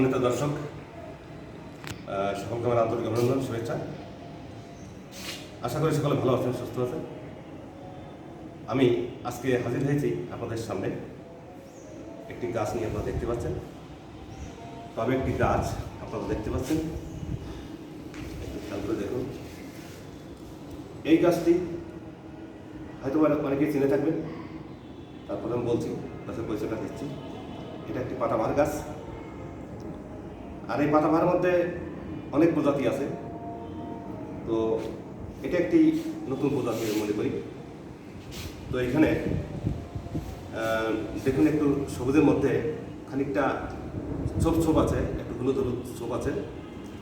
সম্মানিত দর্শক সকলকে আমার আন্তরিক অভিনন্দন, শুভেচ্ছা। আশা করি সকলে ভালো আছেন, সুস্থ আছেন। আমি আজকে হাজির হয়েছি আপনাদের সামনে। একটি গাছ নিয়ে আপনারা দেখতে পাচ্ছেন। তবে একটি গাছ আপনারা দেখতে পাচ্ছেন। খেয়াল করে দেখুন। এই গাছটি হয়তো অনেক- অনেকেই চিনে থাকবেন। তারপরে আমি বলছি, গাছের পরিচয়টা দিচ্ছি। এটা একটি পাতাবাহার গাছ। আর এই পাতাবাহার মধ্যে অনেক প্রজাতি আছে। তো এটা একটি নতুন প্রজাতি মনে করি। তো এখানে দেখুন একটু সবুজের মধ্যে খানিকটা ছোপ ছোপ আছে, একটু হলুদ হলুদ ছোপ আছে।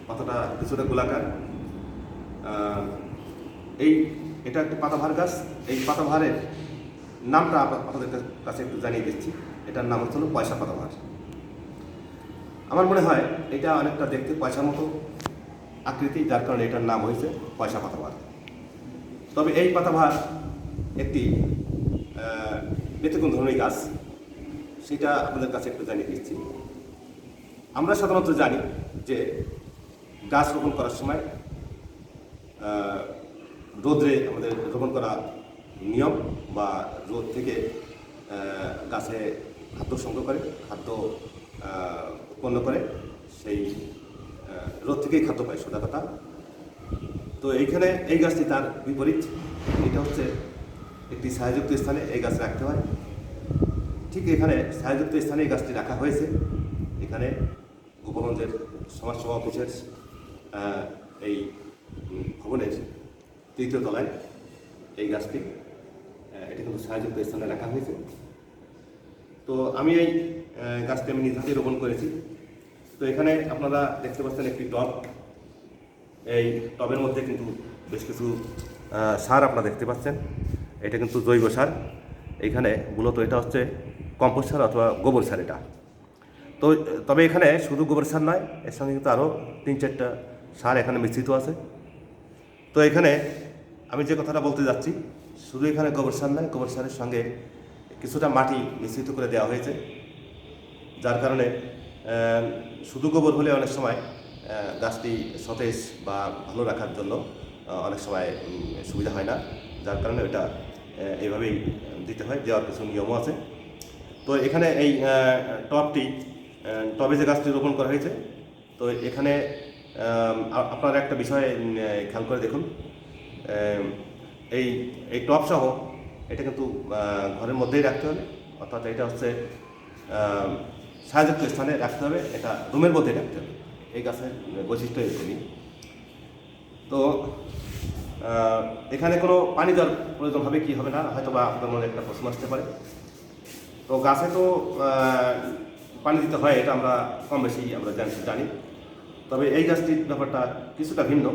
পাতাটা কিছুটা গোলাকার। এই, এটা একটি পাতাবাহার গাছ। এই পাতাবাহারের নামটা আপ- আপনাদের কাছে একটু জানিয়ে দিচ্ছি। এটার নাম হচ্ছে পয়সা পাতাবাহার আমার মনে হয় এটা অনেকটা দেখতে পয়সার মতো আকৃতি, যার কারণে এটার নাম হয়েছে পয়সা পাতাবাহার। তবে এই পাতাবাহার একটি ব্যতিক্রম ধরনের গাছ, সেটা আপনাদের কাছে একটু জানিয়ে দিচ্ছি। আমরা সাধারণত জানি যে গাছ রোপণ করার সময় রোদ্রে আমাদের রোপণ করা নিয়ম বা রোদ থেকে গাছে খাদ্য সংগ্রহ করে, খাদ্য উৎপন্ন করে, সেই রোদ থেকেই খাদ্য পায় সোজা কথা তো এইখানে এই গাছটি তার বিপরীত। এটা হচ্ছে একটি ছায়াযুক্ত স্থানে এই গাছ রাখতে হয়। ঠিক এখানে ছায়াযুক্ত স্থানে এই গাছটি রাখা হয়েছে। এখানে গোপালগঞ্জের সমাজসেবা অফিসের এই ভবনের তৃতীয় তলায় এই গাছটি এটি কিন্তু ছায়াযুক্ত স্থানে রাখা হয়েছে। তো আমি এই গাছটি আমি নিজ রোপণ করেছি। তো এখানে আপনারা দেখতে পাচ্ছেন একটি টব। এই টবের মধ্যে কিন্তু বেশ কিছু সার আপনারা দেখতে পাচ্ছেন। এটা কিন্তু জৈব সার। এইখানে মূলত এটা হচ্ছে কম্পোস্ট সার অথবা গোবর সার এটা। তো, তবে এখানে শুধু গোবর সার নয়, এর সঙ্গে কিন্তু আরও তিন চারটা সার এখানে মিশ্রিত আছে। তো এখানে আমি যে কথাটা বলতে যাচ্ছি, শুধু এখানে গোবর সার নয়, গোবর সারের সঙ্গে কিছুটা মাটি মিশ্রিত করে দেওয়া হয়েছে। যার কারণে শুধু গোবর হলে অনেক সময় গাছটি সতেজ বা ভালো রাখার জন্য অনেক সময় সুবিধা হয় না। যার কারণে ওইটা এইভাবেই দিতে হয় দেওয়ার কিছু নিয়মও আছে। তো এখানে এই আহ, টবে যে গাছটি রোপণ করা হয়েছে তো এখানে আপনারা একটা বিষয় খেয়াল করে দেখুন। এই এই টব সহ এটা কিন্তু ঘরের মধ্যেই রাখতে হবে। অর্থাৎ এটা হচ্ছে ছায়াযুক্ত স্থানে রাখতে হবে, এটা রুমের মধ্যে রাখতে হবে। এই গাছের বৈশিষ্ট্য এরকমই তো এখানে কোনো পানি দেওয়ার প্রয়োজন হবে কি হবে না হয়তো বা আপনার মনে একটা প্রশ্ন আসতে পারে। তো গাছে তো পানি দিতে হয়, এটা আমরা কম বেশি আমরা জান- জানি। তবে এই গাছটির ব্যাপারটা কিছুটা ভিন্ন।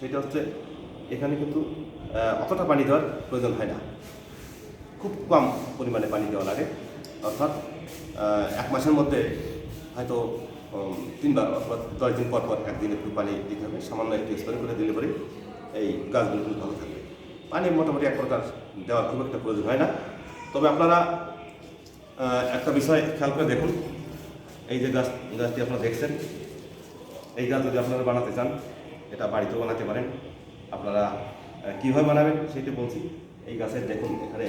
সেটা হচ্ছে, এখানে কিন্তু অতটা পানি দেওয়ার প্রয়োজন হয় না। খুব কম পরিমাণে পানি দেওয়া লাগে। অর্থাৎ এক মাসের মধ্যে হয়তো তিনবার অথবা দশ দিন পর পর একদিন একটু পানি দিতে হবে। সামান্য একটু স্প্রে করে দিলে পরে এই গাছগুলো খুব ভালো থাকবে। পানি মোটামুটি এক প্রকার দেওয়ার খুব একটা প্রয়োজন হয় না। তবে আপনারা একটা বিষয় খেয়াল করে দেখুন। এই যে গাছ, গাছটি আপনারা দেখছেন, এই গাছ যদি আপনারা বানাতে চান, এটা বাড়িতেও বানাতে পারেন। আপনারা কীভাবে বানাবেন সেটি বলছি। এই গাছের দেখুন, এখানে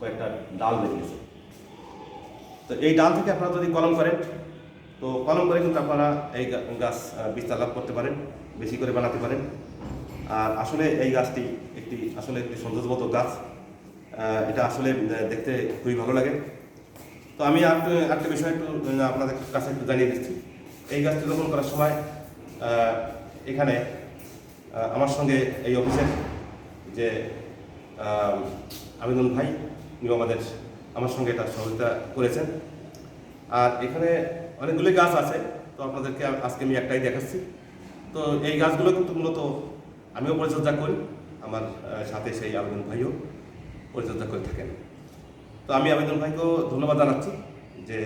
কয়েকটা ডাল বেরিয়েছে। তো এই ডাল থেকে আপনারা যদি কলম করেন, তো কলম করে কিন্তু আপনারা এই গাছ বিস্তার লাভ করতে পারেন, বেশি করে বানাতে পারেন। আর আসলে এই গাছটি একটি, আসলে একটি সৌন্দর্যগত গাছ। এটা আসলে দেখতে খুবই ভালো লাগে। তো আমি আর একটু- বিষয় একটু আপনাদের কাছে একটু জানিয়ে দিচ্ছি। এই গাছটি রোপণ করার সময় এখানে আমার সঙ্গে এই অফিসের যে আবেদন ভাই আমাদের আমার সঙ্গে এটা সহযোগিতা করেছেন। আর এখানে অনেকগুলি গাছ আছে, তো আপনাদেরকে আজকে আমি একটাই দেখাচ্ছি। তো এই গাছগুলো কিন্তু মূলত আমিও পরিচর্যা করি, আমার সাথে সেই আবেদন ভাইও পরিচর্যা করে থাকেন। তো আমি আবেদন ভাইকেও ধন্যবাদ জানাচ্ছি যে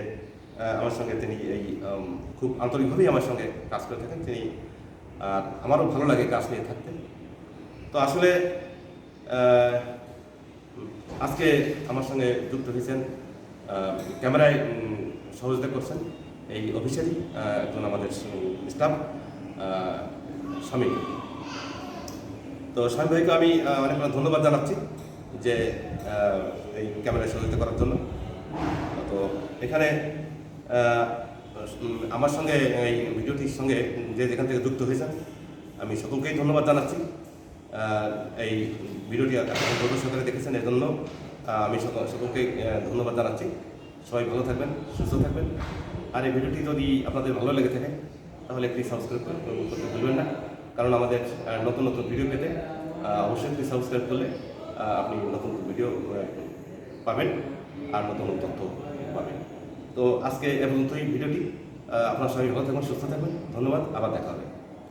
আমার সঙ্গে তিনি এই খুব আন্তরিকভাবেই আমার সঙ্গে কাজ করে থাকেন। তিনি, আর আমারও ভালো লাগে কাজ নিয়ে থাকতে। তো আসলে আজকে আমার সঙ্গে যুক্ত হয়েছেন ক্যামেরায় সহযোগিতা করছেন এই অফিসেরই একজন আমাদের স্টাফ স্বামী। তো স্বামী ভাইকে আমি অনেক অনেক ধন্যবাদ জানাচ্ছি যে এই ক্যামেরায় সহযোগিতা করার জন্য। তো এখানে আমার সঙ্গে এই ভিডিওটির সঙ্গে যে যেখান থেকে যুক্ত হয়েছেন, আমি সকলকেই ধন্যবাদ জানাচ্ছি। এই ভিডিওটি ধৈর্য সহকারে দেখেছেন এর জন্য আমি সকল- সকলকে ধন্যবাদ জানাচ্ছি। সবাই ভালো থাকবেন, সুস্থ থাকবেন। আর এই ভিডিওটি যদি আপনাদের ভালো লেগে থাকে, তাহলে একটি সাবস্ক্রাইব করতে ভুলবেন না। কারণ আমাদের নতুন নতুন ভিডিও পেতে অবশ্যই একটি সাবস্ক্রাইব করলে আপনি নতুন ভিডিও পাবেন আর নতুন তথ্য পাবেন। তো আজকে এ এই ভিডিওটি। আপনার সবাই ভালো থাকবেন, সুস্থ থাকবেন। ধন্যবাদ, আবার দেখা হবে।